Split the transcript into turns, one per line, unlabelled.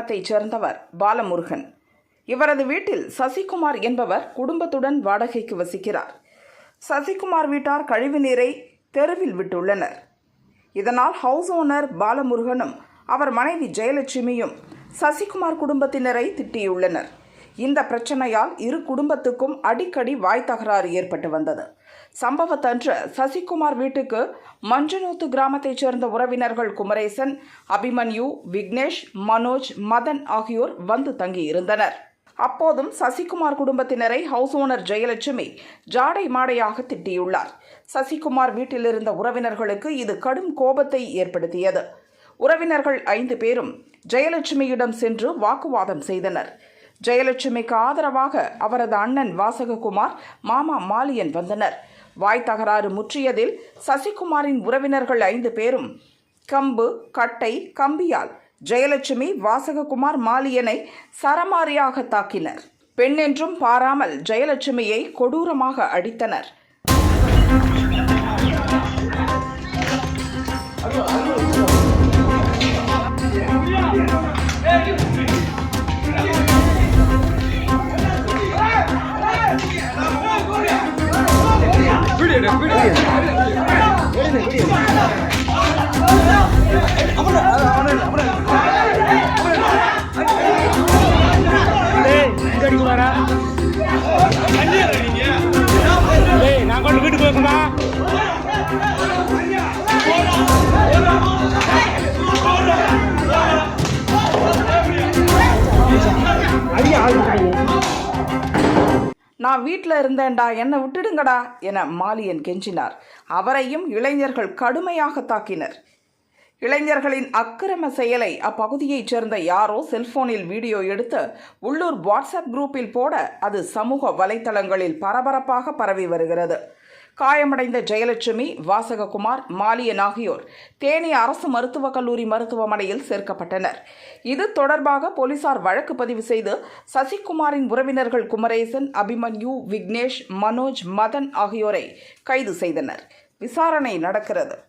கிராமத்தைச் சேர்ந்தவர் பாலமுருகன். இவரது வீட்டில் சசிகுமார் என்பவர் குடும்பத்துடன் வாடகைக்கு வசிக்கிறார். சசிகுமார் வீட்டார் கழிவுநீரை தெருவில் விட்டுள்ளனர். இதனால் ஹவுஸ் ஓனர் பாலமுருகனும் அவர் மனைவி ஜெயலட்சுமியும் சசிகுமார் குடும்பத்தினரை திட்டியுள்ளனர். இந்த பிரச்சனையால் இரு குடும்பத்துக்கும் அடிக்கடி வாய் தகராறு ஏற்பட்டு வந்தது. சம்பவத்தன்று சசிகுமார் வீட்டுக்கு மஞ்சனூத்து கிராமத்தைச் சேர்ந்த உறவினர்கள் குமரேசன் அபிமன்யு விக்னேஷ் மனோஜ் மதன் ஆகியோர் வந்து தங்கியிருந்தனர். அப்போதும் சசிகுமார் குடும்பத்தினரை ஹவுஸ் ஓனர் ஜெயலட்சுமி ஜாடை மாடையாக திட்டியுள்ளார். சசிகுமார் வீட்டில் இருந்த உறவினர்களுக்கு இது கடும் கோபத்தை ஏற்படுத்தியது. உறவினர்கள் ஐந்து பேரும் ஜெயலட்சுமியிடம் சென்று வாக்குவாதம் செய்தனர். ஜெயலட்சுமிக்கு ஆதரவாக அவரது அண்ணன் வாசககுமார் மாமா மாலியன் வந்தனர். வாய் தகராறு முற்றியதில் சசிகுமாரின் உறவினர்கள் ஐந்து பேரும் கம்பு கட்டை கம்பியால் ஜெயலட்சுமி வாசககுமார் மாலியனை சரமாரியாக தாக்கினர். பெண் என்றும் பாராமல் ஜெயலட்சுமியை கொடூரமாக அடித்தனர்.
டேய்,
நான் வீட்டில் இருந்தேன்டா என்னை விட்டுடுங்கடா என மாலியன் கெஞ்சினார். அவரையும் இளைஞர்கள் கடுமையாக தாக்கினர். இளைஞர்களின் அக்கிரம செயலை அப்பகுதியைச் சேர்ந்த யாரோ செல்போனில் வீடியோ எடுத்து உள்ளூர் வாட்ஸ்அப் குரூப்பில் போட அது சமூக வலைத்தளங்களில் பரபரப்பாக பரவி வருகிறது. காயமடைந்த ஜெயலட்சுமி வாசககுமார் மாலியன் ஆகியோர் தேனி அரசு மருத்துவக் கல்லூரி மருத்துவமனையில் சேர்க்கப்பட்டனர். இது தொடர்பாக போலீசார் வழக்கு பதிவு செய்து சசிகுமாரின் உறவினர்கள் குமரேசன் அபிமன்யு விக்னேஷ் மனோஜ் மதன் ஆகியோரை கைது செய்தனர். விசாரணை நடக்கிறது.